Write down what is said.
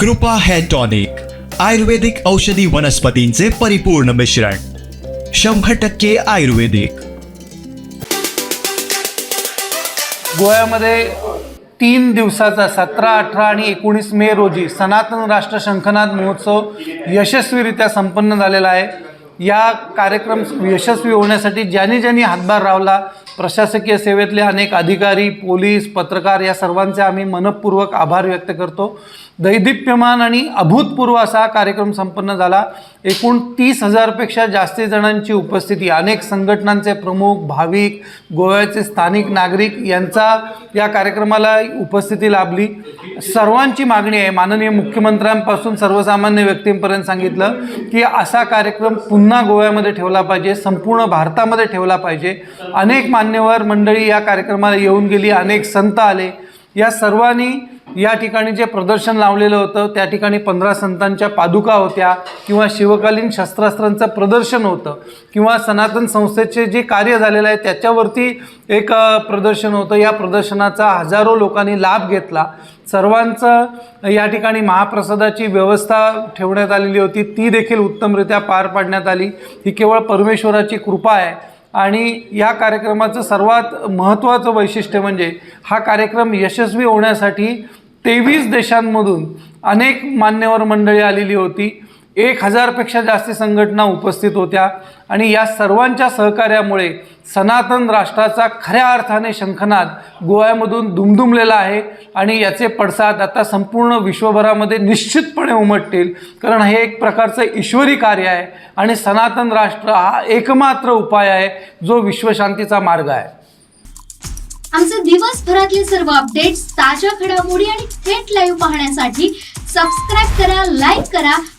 कृपा hair tonic आयुर्वेदिक औषधी वनस्पतींचे परिपूर्ण मिश्रण शंभर टक्के आयुर्वेदिक. गोव्यामध्ये तीन दिवसाचा सतरा अठरा आणि एकोणीस मे रोजी सनातन राष्ट्र शंखनाद महोत्सव यशस्वीरित्या संपन्न झालेला आहे. या कार्यक्रम यशस्वी होण्यासाठी ज्यांनी ज्यांनी हातभार लावला प्रशासकीय सेवेतले अनेक अधिकारी पोलीस पत्रकार या सर्वांचे आम्ही मनपूर्वक आभार व्यक्त करतो. दैदिप्यमान आणि अभूतपूर्व असा कार्यक्रम संपन्न झाला. एकूण तीस हजारपेक्षा जास्ती जणांची उपस्थिती अनेक संघटनांचे प्रमुख भाविक गोव्याचे स्थानिक नागरिक यांचा या कार्यक्रमाला उपस्थिती लाभली. सर्वांची मागणी आहे माननीय मुख्यमंत्र्यांपासून सर्वसामान्य व्यक्तींपर्यंत सांगितलं की असा कार्यक्रम पुन्हा गोव्यामध्ये ठेवला पाहिजे संपूर्ण भारतामध्ये ठेवला पाहिजे. अनेक मान मान्यवर मंडळी या कार्यक्रमाला येऊन गेली अनेक संत आले. या सर्वांनी या ठिकाणी जे प्रदर्शन लावलेलं होतं त्या ठिकाणी पंधरा संतांच्या पादुका होत्या किंवा शिवकालीन शस्त्रास्त्रांचं प्रदर्शन होतं किंवा सनातन संस्थेचे जे कार्य झालेलं आहे त्याच्यावरती एक प्रदर्शन होतं. या प्रदर्शनाचा हजारो लोकांनी लाभ घेतला. सर्वांचं या ठिकाणी महाप्रसादाची व्यवस्था ठेवण्यात आलेली होती. ती देखील उत्तमरित्या पार पाडण्यात आली. ही केवळ परमेश्वराची कृपा आहे. आणि या कार्यक्रमाचं सर्वात महत्त्वाचं वैशिष्ट्य म्हणजे हा कार्यक्रम यशस्वी होण्यासाठी तेवीस देशांमधून अनेक मान्यवर मंडळी आलेली होती. एक हजारपेक्षा जास्त संघटना उपस्थित होत्या आणि या सर्वांच्या सहकार्यामुळे सनातन राष्ट्राचा खऱ्या अर्थाने शंखनाद गोव्यामधून दुमदुमलेला आहे आणि याचे पडसाद आता संपूर्ण विश्वभरामध्ये निश्चितपणे उमटतील. कारण हे एक प्रकारचं ईश्वरी कार्य आहे आणि सनातन राष्ट्र हा एकमात्र उपाय आहे जो विश्वशांतीचा मार्ग आहे. आमचे दिवसभरातले सर्व अपडेट्स ताज्या घडामोडी आणि थेट लाईव्ह पाहण्यासाठी सबस्क्राईब करा लाईक करा